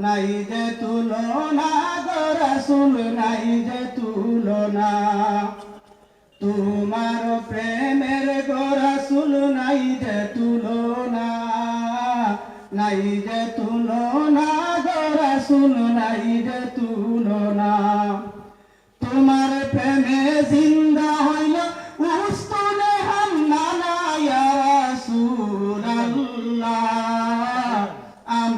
নাই যে তুলনা গোরাসুল নাই যে তুলনা তোমার প্রেমের গোরাসুল নাই যে তুলনা নাই যে তুলনা গোরাসুল নাই যে তুলনা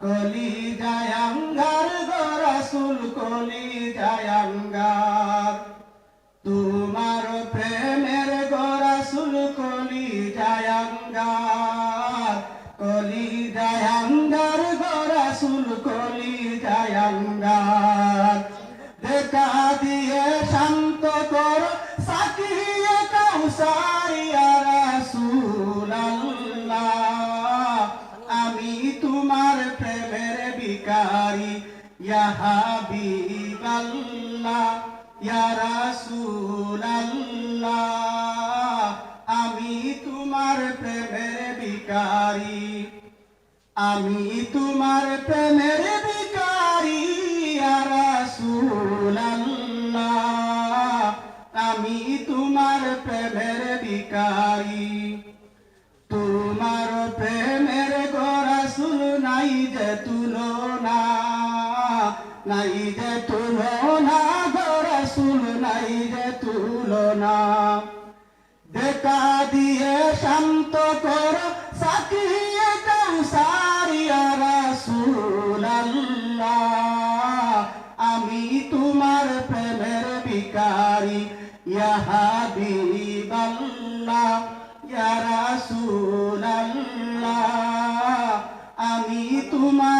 কলি জায়াঙ্গার গরাসুল কলি জায়াঙ্গার তোমার প্রেমের গরাসুল কলি জায়াঙ্গার কলি জায়াঙ্গার গরাসুল কলি হাবিবাল্লাহ, ইয়া রাসূলুল্লাহ, আমি তোমার প্রেমের বিকারি আমি তোমার প্রেমের বিকারি ইয়া রাসূলুল্লাহ, আমি তোমার প্রেমের বিকারি তোমার প্রেমের গোরাসুল নাই যে তুলনা নাই যে তুলনা গোরাসুল নাই যে তুলনা। দেখা দিয়ে শান্ত কর সাকিয়ে কাউসারিয়া রাসূলুল্লাহ আমি তোমার প্রেমের বিকারি ইয়া হাবিবাল্লাহ ইয়া রাসূলুল্লাহ আমি তোমার